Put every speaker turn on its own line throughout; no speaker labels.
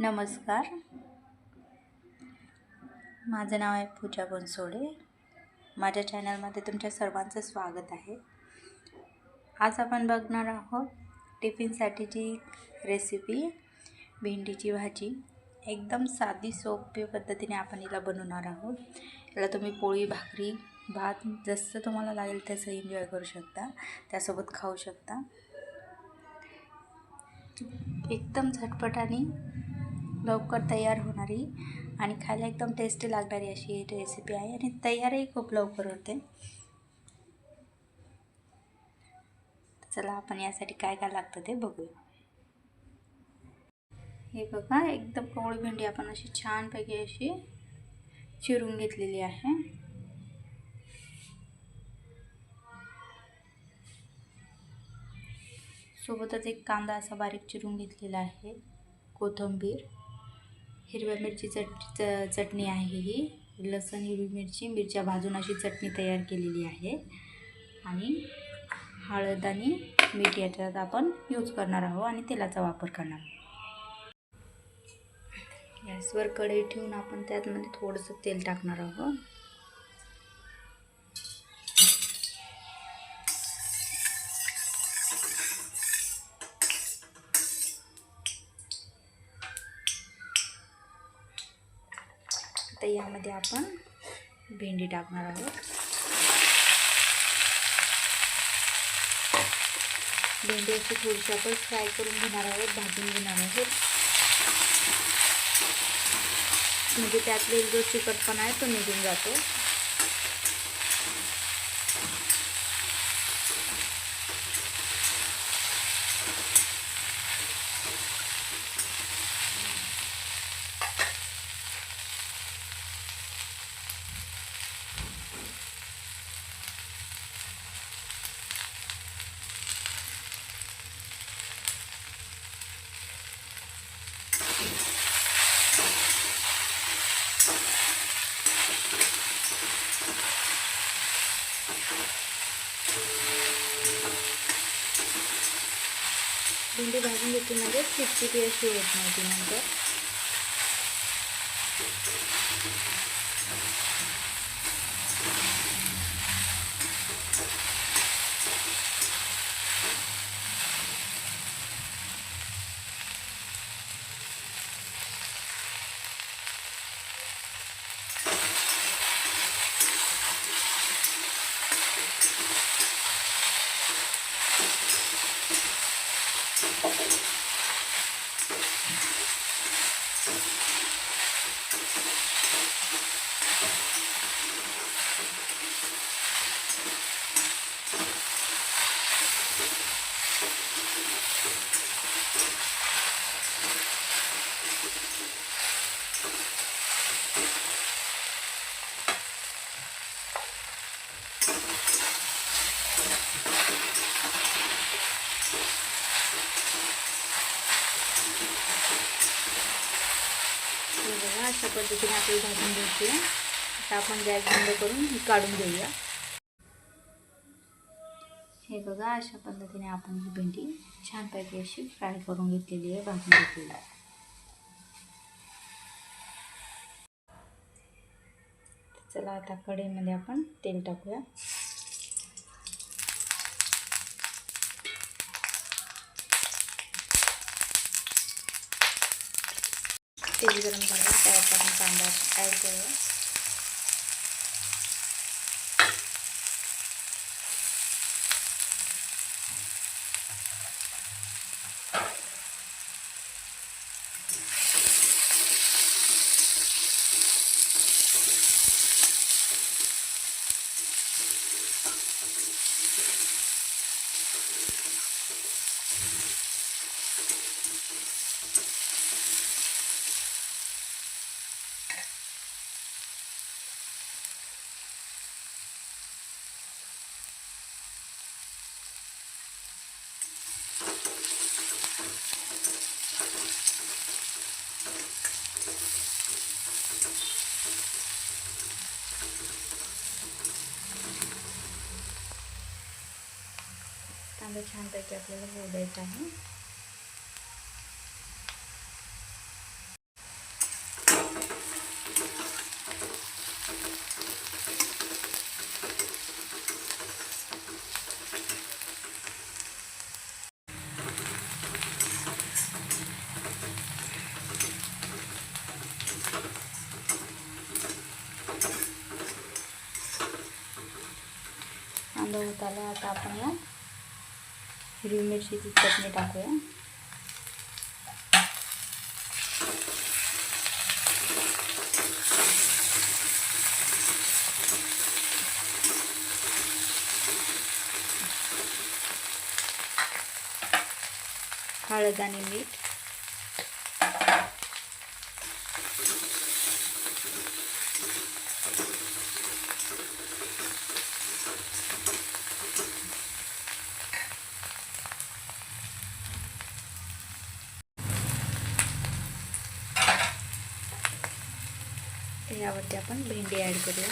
नमस्कार. माझं नाव आहे पूजा बनसोडे. माझ्या चॅनलमध्ये तुमच्या सर्वांचं स्वागत आहे. आज आपण बघणार आहोत टिफिनसाठीची रेसिपी भेंडीची भाजी. एकदम साधी सोपी पद्धतीने आपण हिला बनवणार आहोत. याला तुम्ही पोळी भाकरी भात जसं तुम्हाला लागेल तसं एन्जॉय करू शकता. त्यासोबत खाऊ शकता. एकदम झटपट आणि लवकर तयार होणारी आणि खायला एकदम टेस्टी लागणारी अशी ही रेसिपी आहे आणि तयारही खूप लवकर होते. चला आपण यासाठी काय काय लागतं ते बघूया. हे बघा एकदम कोवळी भेंडी आपण अशी छानपैकी अशी चिरून घेतलेली आहे. सोबतच एक कांदा असा बारीक चिरून घेतलेला आहे कोथिंबीर. हिरव्या मिरची चट चटणी आहे ही. लसण हिरवी मिरची मिरच्या भाजून अशी चटणी तयार केलेली आहे. आणि हळद आणि मीठ याच्यात आपण यूज करणार आहोत आणि तेलाचा वापर करणार आहोत. गॅसवर कढई ठेवून आपण त्यातमध्ये म्हणजे थोडंसं तेल टाकणार आहोत. यामध्ये आपण भेंडी टाकणार आहोत. भेंडी अशी थोडीशी आपण फ्राय करून घेणार आहोत भाजून घेणार आहोत. म्हणजे त्यातले जो चिकटपणा आहे तो निघून जातो. भेंडी भाजून घेतली म्हणजे चिकचिकी अशी अशा पद्धतीने आपली भाजून घ्यायची आहे. आता आपण गॅस बंद करून ही काढून घेऊया. हे बघा अशा पद्धतीने आपण ही भेंडी छानपैकी अशी फ्राय करून घेतलेली आहे भाजून घेतलेली आहे. चला आता कढईमध्ये आपण तेल टाकूया. तेल गरम झालं त्यात आपण कांदा कांदा छानपैकी आपल्याला होऊ आहे. होत आला आता आपण या हिरवी मिरचीची चटणी टाकूया. हळद आणि मीठ. यावरती आपण भेंडी ॲड करूया.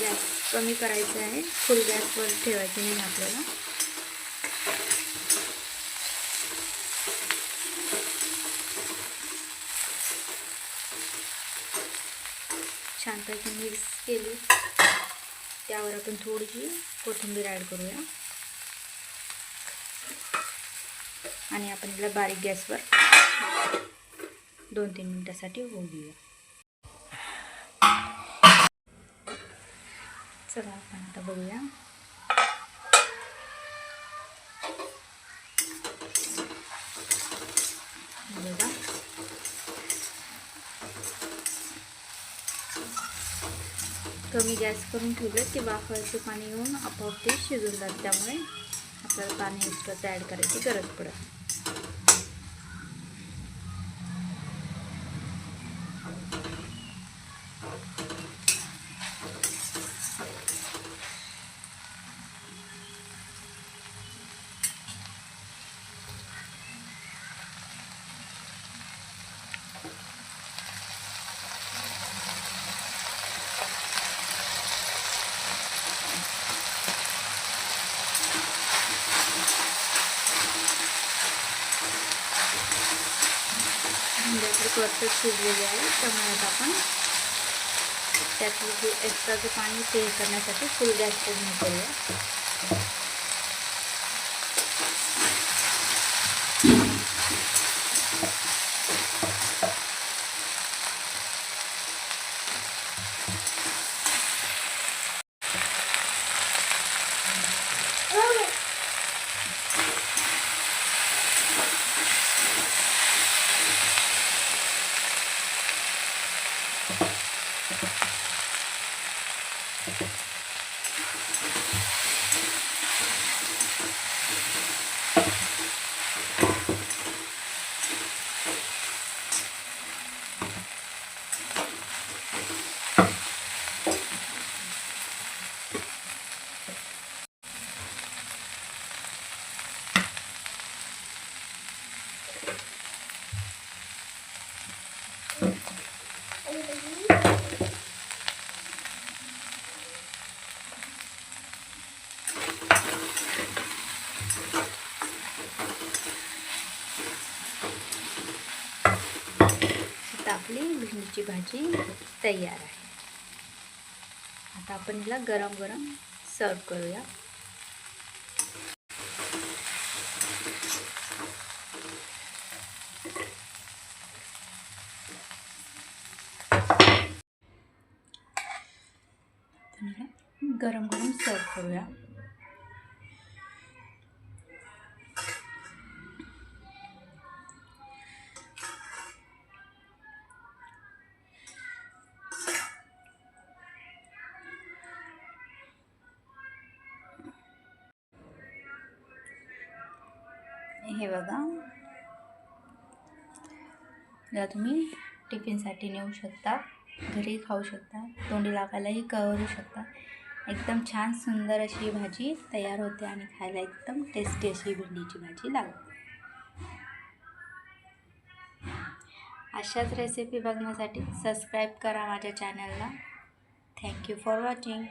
गॅस कमी करायचं आहे. फुल गॅसवर ठेवायची नाही आपल्याला. टाकायची मिक्स केली. त्यावर आपण थोडीशी कोथिंबीर ॲड करूया. आणि आपण याला बारीक गॅसवर दोन तीन मिनटासाठी होऊ देऊया चला आपण आता बघूया बघा कमी गॅस करून ठेवलं की वाफायचं पाणी येऊन आपोआप ते शिजून जात. त्यामुळे आपल्याला पाणी एक्स्ट्राचं ॲड करायची गरज पडत म्हणजे आपली शिजलेली आहे त्यामुळे आता आपण त्यातलं जे एक्स्ट्राचं पाणी ते करण्यासाठी फुल गॅस पूर्ण करूया आपली भेंडीची भाजी तयार आहे. आता आपण हिला गरम गरम सर्व करूया. गरम गरम सर्व करूया. हे बघा. याला तुम्ही टिफिनसाठी नेऊ शकता घरी खाऊ शकता तोंडी लावायलाही करू शकता. एकदम छान सुंदर अशी भाजी तयार होते आणि खायला एकदम टेस्टी अशी भेंडीची भाजी लागते. अशाच रेसिपी बघण्यासाठी सबस्क्राईब करा माझ्या चॅनलला थँक्यू फॉर वॉचिंग